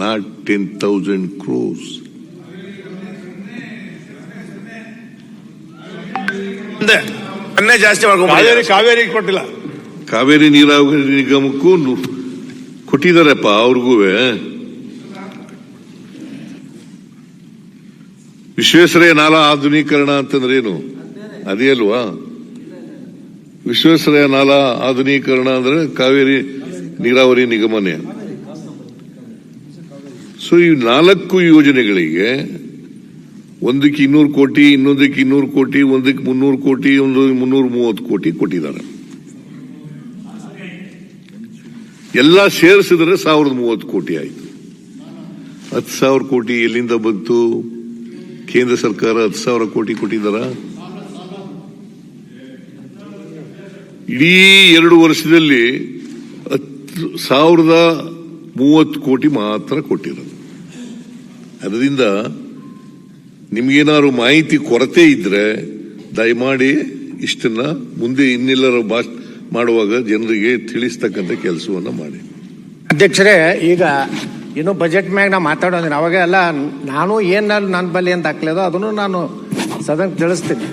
not 10,000 crores. ಅನ್ನೇ ಜಾಸ್ತಿ ಕಾವೇರಿ ಮಾಡ್ಕೊಂಡ್ಬಿಟ್ಟಿದ್ದಾರೆ ಕಾವೇರಿ ಕೊಟ್ಟಿಲ್ಲ. ಕಾವೇರಿ ನೀರಾವರಿ ನಿಗಮಕ್ಕೂ ಕೊಟ್ಟಿದಾರಪ್ಪ ಅವ್ರಿಗೂ. ವಿಶ್ವೇಶ್ವರಯ್ಯ ನಾಲಾ ಆಧುನೀಕರಣ ಅಂತಂದ್ರೆ ಏನು? ಅದೇ ಅಲ್ವಾ? ವಿಶ್ವೇಶ್ವರಯ್ಯ ನಾಲಾ ಆಧುನೀಕರಣ ಅಂದ್ರೆ ಕಾವೇರಿ ನೀರಾವರಿ ನಿಗಮನೇ. ಸೊ ಈ ನಾಲ್ಕು ಯೋಜನೆಗಳಿಗೆ ಒಂದಕ್ಕೆ ಇನ್ನೂರು ಕೋಟಿ, ಇನ್ನೊಂದಕ್ಕೆ ಇನ್ನೂರು ಕೋಟಿ, ಒಂದಕ್ಕೆ ಮುನ್ನೂರು ಕೋಟಿ, ಒಂದು ಮುನ್ನೂರ ಮೂವತ್ತು ಕೋಟಿ ಕೊಟ್ಟಿದ್ದಾರೆ. ಎಲ್ಲ ಸೇರಿಸಿದ್ರೆ ಸಾವಿರದ ಮೂವತ್ತು ಕೋಟಿ ಆಯಿತು. ಹತ್ತು ಸಾವಿರ ಕೋಟಿ ಎಲ್ಲಿಂದ ಬಂತು? ಕೇಂದ್ರ ಸರ್ಕಾರ ಹತ್ತು ಸಾವಿರ ಕೋಟಿ ಕೊಟ್ಟಿದ್ದಾರ? ಇಡೀ ಎರಡು ವರ್ಷದಲ್ಲಿ ಹತ್ತು ಸಾವಿರದ ಮೂವತ್ತು ಕೋಟಿ ಮಾತ್ರ ಕೊಟ್ಟಿರೋದು. ಅದರಿಂದ ನಿಮ್ಗೇನಾದ್ರು ಮಾಹಿತಿ ಕೊರತೆ ಇದ್ರೆ ದಯಮಾಡಿ ಇಷ್ಟನ್ನ ಮುಂದೆ ಇನ್ನೆಲ್ಲರ ಭಾಷ ಮಾಡುವಾಗ ಜನರಿಗೆ ತಿಳಿಸ್ತಕ್ಕಂಥ ಕೆಲಸವನ್ನ ಮಾಡಿ. ಅಧ್ಯಕ್ಷರೇ ಈಗ ಇನ್ನು ಬಜೆಟ್ ಮ್ಯಾಗ ನಾ ಮಾತಾಡೋದಿನ ಅವಾಗ ಎಲ್ಲ ನಾನು ಏನಾದ್ರು ನನ್ನ ಬಲ್ಲಿ ಅಂತ ಹಾಕ್ಲೇದೋ ಅದನ್ನು ನಾನು ಸದನಕ್ಕೆ ತಿಳಿಸ್ತೀನಿ.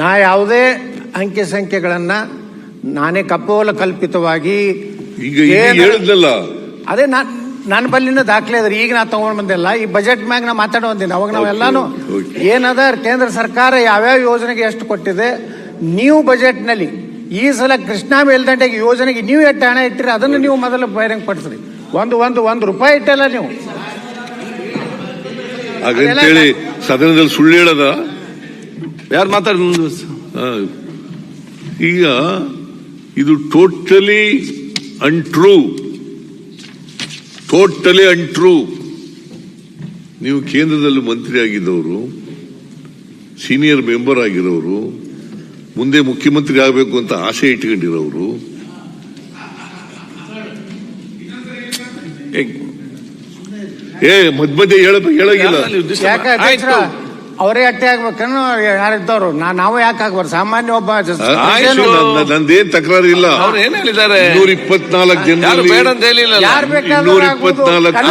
ನಾ ಯಾವುದೇ ಅಂಕಿ ಸಂಖ್ಯೆಗಳನ್ನ ನಾನೇ ಕಪೋಲ ಕಲ್ಪಿತವಾಗಿ ಈಗ ಹೇಳಿದ್ನಲ್ಲ ಅದೇ ನಾನು ನನ್ನ ಬಲ್ಲಿನ ದಾಖಲೆ ಅದ್ರಿ ಈಗ ನಾ ತಗೊಂಡ್ ಬಂದಿಲ್ಲ. ಈ ಬಜೆಟ್ ಮ್ಯಾಗ ನಾ ಮಾತಾಡೋ ಬಂದಿನಿ ಅವಾಗ ನಾವೆಲ್ಲಾನು. ಏನದ ಕೇಂದ್ರ ಸರ್ಕಾರ ಯಾವ್ಯಾವ ಯೋಜನೆಗೆ ಎಷ್ಟು ಕೊಟ್ಟಿದೆ ನೀವು ಬಜೆಟ್ನಲ್ಲಿ ಈ ಸಲ ಕೃಷ್ಣಾ ಮೇಲ್ದಂಡೆಗೆ ಯೋಜನೆಗೆ ನೀವು ಎಷ್ಟು ಹಣ ಇಟ್ಟಿರಿ ಅದನ್ನು ನೀವು ಮೊದಲು ಬಹಿರಂಗ ಪಡಿಸ್ರಿ. ಒಂದು ಒಂದು ಒಂದು ರೂಪಾಯಿ ಇಟ್ಟಲ್ಲ ನೀವು. ಹೇಳಿ ಸದನದಲ್ಲಿ ಸುಳ್ಳು ಹೇಳದ? ಯಾರು ಮಾತಾಡ. ಈಗ ಇದು ಟೋಟಲಿ ಅನ್ಟ್ರೂ ಟೋಟಲಿ ಅನ್ಟ್ರೂ ನೀವು ಕೇಂದ್ರದಲ್ಲಿ ಮಂತ್ರಿ ಆಗಿದ್ದವರು ಸೀನಿಯರ್ ಮೆಂಬರ್ ಆಗಿರೋರು ಮುಂದೆ ಮುಖ್ಯಮಂತ್ರಿ ಆಗಬೇಕು ಅಂತ ಆಸೆ ಇಟ್ಕೊಂಡಿರೋರು. ಏ, ಏ ಮಧ್ಯ ಮಧ್ಯೆ ಹೇಳ ಹೇಳಂಗಿಲ್ಲ ಅವರೇ ಅಟ್ಟೆ ಆಗ್ಬೇಕನ್ನು ಯಾರಿದ್ದವ್ರು ನಾ ನಾವು ಯಾಕೆ ಆಗ್ಬಾರ್ದು? ಸಾಮಾನ್ಯ ಒಬ್ಬ. ನಂದೇನ್ ತಕರಾರು ಇಲ್ಲ. ಅವ್ರು ಏನ್ ಹೇಳಿದ್ದಾರೆ? ಇನ್ನೂರ ಇಪ್ಪತ್ನಾಲ್ಕು ಯಾರು ಜನರಲ್ಲಿ ಬೇಡ ಅಂತ ಹೇಳಿಲ್ಲ ಯಾರು ಬೇಕಾದ್ರೂ ಇನ್ನೂರ ಇಪ್ಪತ್ನಾಲ್ಕು.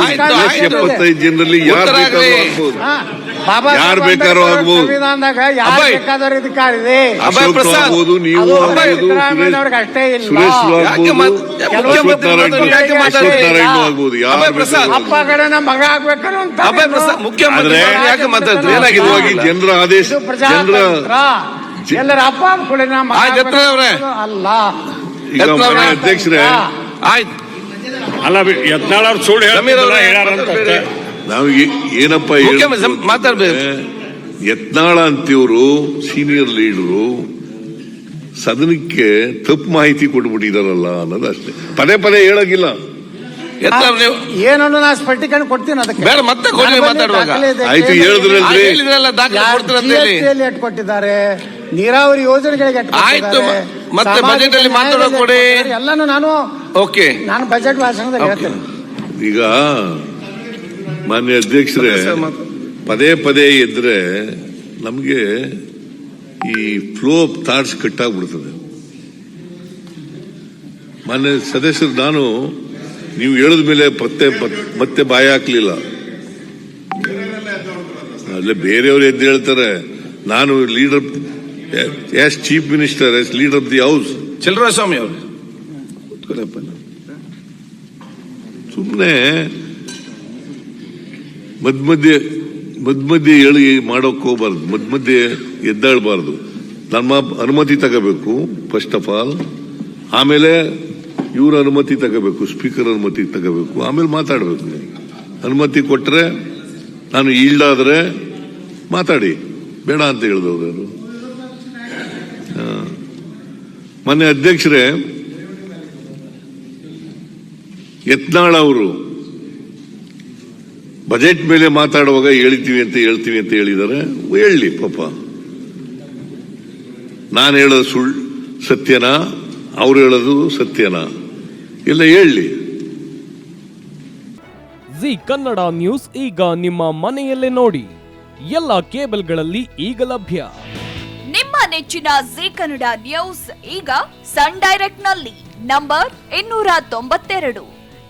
ಎಪ್ಪತ್ತೈದು ಜನರಲ್ಲಿ ಯಾರು ಬೇಕಾದ್ರೂ. ಆಗ್ಬೋದು. ಯಾರ್ ಬೇಕಾದ್ರೂ. ಆಗ್ಬೋದು. ನೀವು. ಸುರೇಶ್ ಮುಖ್ಯಮಂತ್ರಿ ಜನರ ಆದೇಶ ಜನರ ಎಲ್ಲರ ಅಪ್ಪ ಕೂಡ ಅಲ್ಲ. ಅಧ್ಯಕ್ಷರೇ ಆಯ್ತು. ಅಲ್ಲ ಯತ್ನಾಳ್ ಅವ್ರು ಸುಳ್ಳು ಸಮೀರ್ ನಾವು ಏನಪ್ಪ ಮಾತಾಡ್ಬೇಕು. ಯತ್ನಾಳ ಅಂತಿವರು ಸೀನಿಯರ್ ಲೀಡರು ಸದನಕ್ಕೆ ತಪ್ಪು ಮಾಹಿತಿ ಕೊಟ್ಬಿಟ್ಟಿದಾರಲ್ಲ ಅನ್ನೋದು ಅಷ್ಟೇ ಪದೇ ಪದೇ ಹೇಳೋಗಿಲ್ಲ ಏನನ್ನು ನಾ ಸ್ಪಷ್ಟೀಕರಣ ಕೊಡ್ತೀನಿ ಅದಕ್ಕೆ ಬೇಡ, ಮತ್ತೆ ಕೊಡಿ ಮಾತಾಡುವಾಗ. ಆಯ್ತು, ಹೇಳಿದ್ರಲ್ರಿ. ಹೇಳಿದ್ರಲ್ಲ ದಾಖಲೆ ಯಾರು ಕೊಡ್ತೀರ ಅಂತ ಹೇಳಿ ಎಟ್ ಕೊಟ್ಟಿದ್ದಾರೆ ನೀರಾವರಿ ಯೋಜನೆಗಳಿಗೆ ಎಟ್ ಆಯ್ತು, ಮತ್ತೆ ಬಜೆಟ್ ಅಲ್ಲಿ ಮಾತಾಡೋ ಕೊಡಿ. ಎಲ್ಲಾನು ನಾನು ಓಕೆ ನಾನು ಬಜೆಟ್ ಭಾಷಣದಲ್ಲಿ. ಹೇಳ್ತೇನೆ ಈಗ ಮಾನ್ಯ ಅಧ್ಯಕ್ಷರೇ ಪದೇ ಪದೇ ಇದ್ರೆ ನಮಗೆ ಈ ಫ್ಲೋ ಆಫ್ ಥಾಟ್ಸ್ ಕಟ್ಟಾಗ್ಬಿಡ್ತದೆ. ಮಾನ್ಯ ಸದಸ್ಯರು ನಾನು ನೀವು ಹೇಳಿದ ಮೇಲೆ ಮತ್ತೆ ಮತ್ತೆ ಬಾಯ ಹಾಕ್ಲಿಲ್ಲ. ಅಲ್ಲೇ ಬೇರೆಯವರು ಎದ್ದು ಹೇಳ್ತಾರೆ ನಾನು leader as chief minister as leader of the house ಸ್ವಾಮಿ ಅವರು. ಸುಮ್ಮನೆ ಮಧ್ಯ ಮಧ್ಯೆ ಹೇಳಿ ಮಾಡೋಕ್ ಹೋಗ್ಬಾರ್ದು. ಮಧ್ಯ ಎದ್ದಾಳ್ಬಾರ್ದು. ನಮ್ಮ ಅನುಮತಿ ತಗೋಬೇಕು ಫಸ್ಟ್ ಆಫ್ ಆಲ್ ಆಮೇಲೆ ಇವ್ರ ಅನುಮತಿ ತಗೋಬೇಕು ಸ್ಪೀಕರ್ ಅನುಮತಿ ತಗೋಬೇಕು. ಆಮೇಲೆ ಮಾತಾಡಬೇಕು ಅನುಮತಿ ಕೊಟ್ಟರೆ ನಾನು ಈಲ್ಡಾದ್ರೆ ಮಾತಾಡಿ. ಬೇಡ ಅಂತ ಹೇಳಿದವರು ಅವರು. ಮೊನ್ನೆ ಅಧ್ಯಕ್ಷರೇ, ಯತ್ನಾಳ್ ಅವರು ಬಜೆಟ್ ಮೇಲೆ ಮಾತಾಡುವಾಗ ಹೇಳ್ತೀವಿ ಅಂತ ಹೇಳ್ತೀವಿ ಅಂತ ಹೇಳಿದ್ದಾರೆ. ಹೇಳಲಿ ಪಾಪ. ನಾನು ಹೇಳೋದು ಸುಳ್ಳು ಸತ್ಯನಾ ಅವ್ರು ಹೇಳೋದು ಸತ್ಯನಾ. ಇಲ್ಲ ಹೇಳಲಿ. ಜಿ ಕನ್ನಡ ನ್ಯೂಸ್ ಈಗ ನಿಮ್ಮ ಮನೆಯಲ್ಲೇ ನೋಡಿ. ಎಲ್ಲ ಕೇಬಲ್ಗಳಲ್ಲಿ ಈಗ ಲಭ್ಯ. ನಿಮ್ಮ ನೆಚ್ಚಿನ ಜಿ ಕನ್ನಡ ನ್ಯೂಸ್ ಈಗ ಸನ್ ಡೈರೆಕ್ಟ್ನಲ್ಲಿ ನಂಬರ್ ಇನ್ನೂರ ತೊಂಬತ್ತೆರಡು.